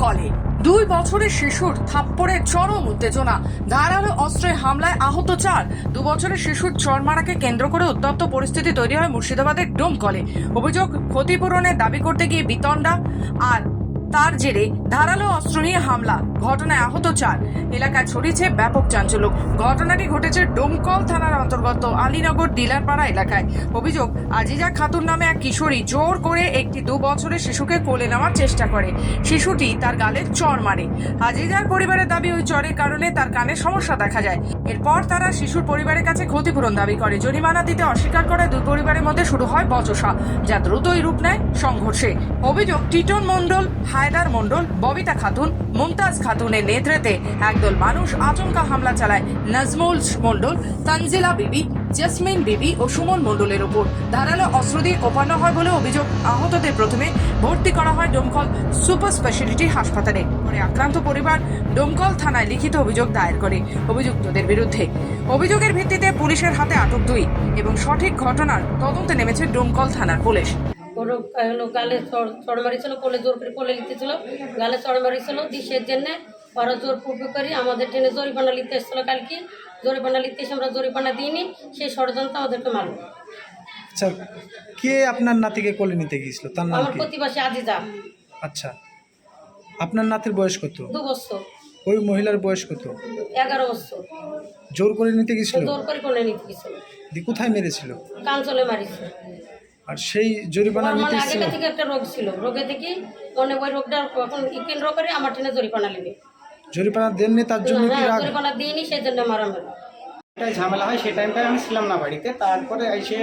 ডোমকলে দুই বছরের শিশুর থাপ্পড়ে চরম উত্তেজনা। ধারালো অস্ত্রের হামলায় আহত চার। দু বছরের শিশুর চরমারাকে কেন্দ্র করে উত্তপ্ত পরিস্থিতি তৈরি হয় মুর্শিদাবাদের ডোমকলে। অভিযোগ ক্ষতিপূরণের দাবি করতে গিয়ে বিতণ্ডা। আর তার জেরে ধারালো অস্ত্র নিয়ে হামলা। ঘটনায় আহত চার। এলাকায় ছড়িয়েছে ব্যাপক চাঞ্চল্য। ঘটনাটি ঘটেছে ডোমকল থানার অন্তর্গত আলীনগর ডিলারপাড়া এলাকায়। অভিযোগ, আজিজা খাতুন নামে এক কিশোরী জোর করে একটি দু বছরের শিশুকে কোলে নেওয়ার চেষ্টা করে। শিশুটি তার গালে চর মারে। আজিজার পরিবারের দাবি ওই চরের কারণে তার কানে সমস্যা দেখা যায়। এরপর তারা শিশুর পরিবারের কাছে ক্ষতিপূরণ দাবি করে। জরিমানা দিতে অস্বীকার করে দুই পরিবারের মধ্যে শুরু হয় বচসা, যা দ্রুতই রূপ নেয় সংঘর্ষে। অভিযোগ, টিটন মণ্ডল হায়দার মণ্ডল, ববিতা খাতুন, মুমতাজ খাতুনের নেতৃত্বে একদল মানুষ আচমকা হামলা চালায়। নাজমুল মণ্ডল, তানজিলা বিবি, জেসমিন বিবি ও সুমন মণ্ডলের ওপর। ধারালো অস্ত্র দিয়ে কোপানো হয় বলে অভিযোগ আহতদের প্রথমে ভর্তি করা হয় ডোমকল সুপার স্পেশালিটি হাসপাতালে। পরে আক্রান্ত পরিবার ডোমকল থানায় লিখিত অভিযোগ দায়ের করে অভিযুক্তদের বিরুদ্ধে। অভিযোগের ভিত্তিতে পুলিশের হাতে আটক দুই এবং সঠিক ঘটনার তদন্তে নেমেছে ডোমকল থানার পুলিশ। ওর গালে চড় মারিছিল কোলে জোর করে কোলে লিখতেছিল গালে চড় মারিছিল দিশের জন্য ওরা জোর পুপি করি আমাদের ট্রেনে জরিপানা লিখতে এসেছিল কালকে। জরিপানা লিখতে এসে আমরা জরিপানা দিইনি সেই ষড়যন্ত্র আমাদেরকে মারল। আচ্ছা কে আপনার নাতিকে কোলে নিতে গিয়েছিল? তার নাম আমার প্রতিবাসী আজিজা। আচ্ছা আপনার নাতির বয়স কত? দু বছর। ওই মহিলার বয়স কত? এগারো বছর। জোর করে নিতে গেছিল জোর করে কোলে নিতে গেছিল দি কোথায় মেরেছিল? কাঞ্চলে মারিছে আর সেই জরিমানা নিতে মানে এসেছিল আগে থেকে একটা রোগ ছিল। রোগে থেকে মানে ওই রোগটা এখন কেন্দ্র করে আমার ট্রেনে জরিপানা নেবে। জরিমানা দেননি তার জন্য কি হ্যাঁ রাগ? জরিপানা দিইনি সেই জন্য মারা টাই ঝামেলা হয় সেই টাইমটায় আমি ছিলাম না বাড়িতে। তারপরে এসে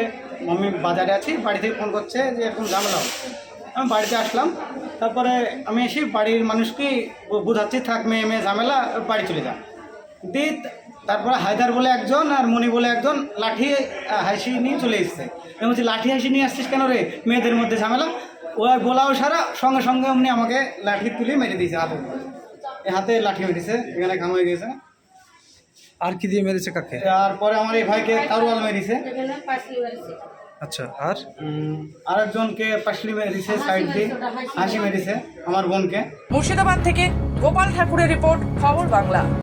আমি বাজারে আছি বাড়ি থেকে ফোন করছে যে এরকম ঝামেলা হচ্ছে। আমি বাড়িতে আসলাম তারপরে আমি এসে বাড়ির মানুষকে বুঝাচ্ছি থাক মেয়ে মেয়ে ঝামেলা বাড়ি চলে যা। দিয়ে তারপরে হায়দার বলে একজন আর মণি বলে একজন লাঠি হাসি নিয়ে চলে এসছে। আমি বলছি লাঠি হাসি নিয়ে আসছিস কেন রে? মেয়েদের মধ্যে ঝামেলা? ও আর বলাও সারা সঙ্গে সঙ্গে অমনি আমাকে লাঠি তুলে মেরে দিয়েছে হাতে। এই হাতে লাঠি মেরেছে এখানে ঘাম হয়ে গেছে আর কি দিয়ে মেরেছে কাকে? তারপরে আমার এই ভাইকে তারওয়াল মেরেছে আচ্ছা আর? আর একজনকে পাশলি মেরেছে সাইড দিয়ে হাসি মেরেছে আমার বোনকে। মুর্শিদাবাদ থেকে গোপাল ঠাকুরের রিপোর্ট খবর বাংলা।